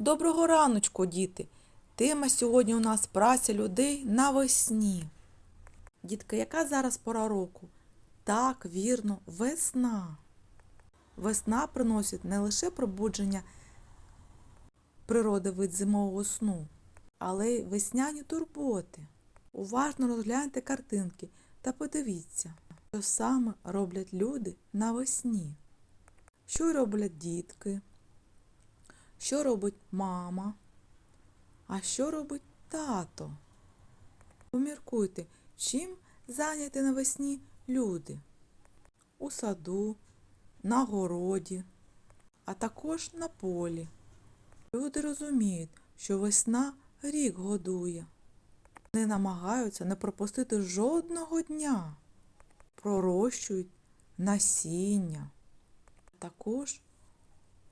Доброго раночку, діти! Тема сьогодні у нас праця людей навесні. Дітки, яка зараз пора року? Так, вірно, весна. Весна приносить не лише пробудження природи від зимового сну, але й весняні турботи. Уважно розгляньте картинки та подивіться, що саме роблять люди навесні. Що роблять дітки? Що робить мама? А що робить тато? Поміркуйте, чим зайняті навесні люди? У саду, на городі, а також на полі. Люди розуміють, що весна рік годує. Вони намагаються не пропустити жодного дня. Пророщують насіння. Також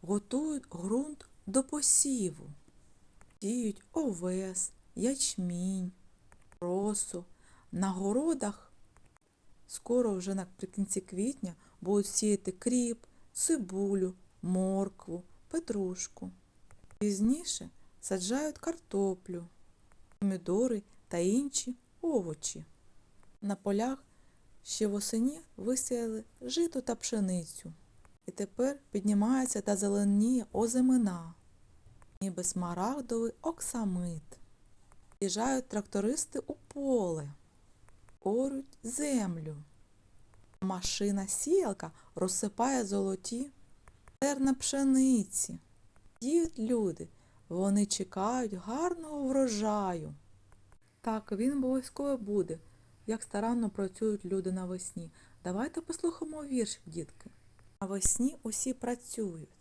готують ґрунт до посіву. Сіють овес, ячмінь, росу. На городах скоро вже наприкінці квітня будуть сіяти кріп, цибулю, моркву, петрушку. Пізніше саджають картоплю, помідори та інші овочі. На полях ще восені висіяли жито та пшеницю. І тепер піднімається та зеленіє озимина, ніби смарагдовий оксамит. Їжджають трактористи у поле, орють землю. Машина сіялка розсипає золоті зерна пшениці. Діють люди, вони чекають гарного врожаю. Так, він обов'язково буде, як старанно працюють люди навесні. Давайте послухаємо вірш, дітки. Навесні усі працюють.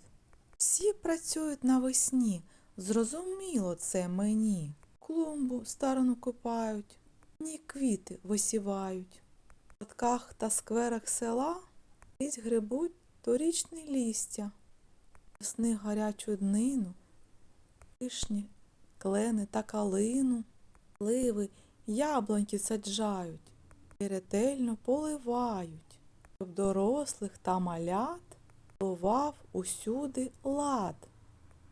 Всі працюють навесні. Зрозуміло це мені. Клумбу старину копають, ні квіти висівають. В садках та скверах села десь грибуть торічне лістя. Весни гарячу днину, вишні, клени та калину, ливи, яблуньки саджають і ретельно поливають щоб дорослих та малят бував усюди лад.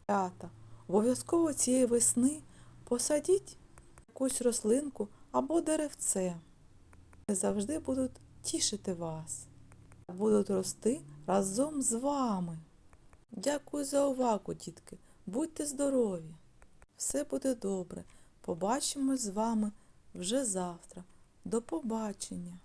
Рята, обов'язково цієї весни посадіть якусь рослинку або деревце. Вони завжди будуть тішити вас, будуть рости разом з вами. Дякую за увагу, дітки. Будьте здорові. Все буде добре. Побачимось з вами вже завтра. До побачення!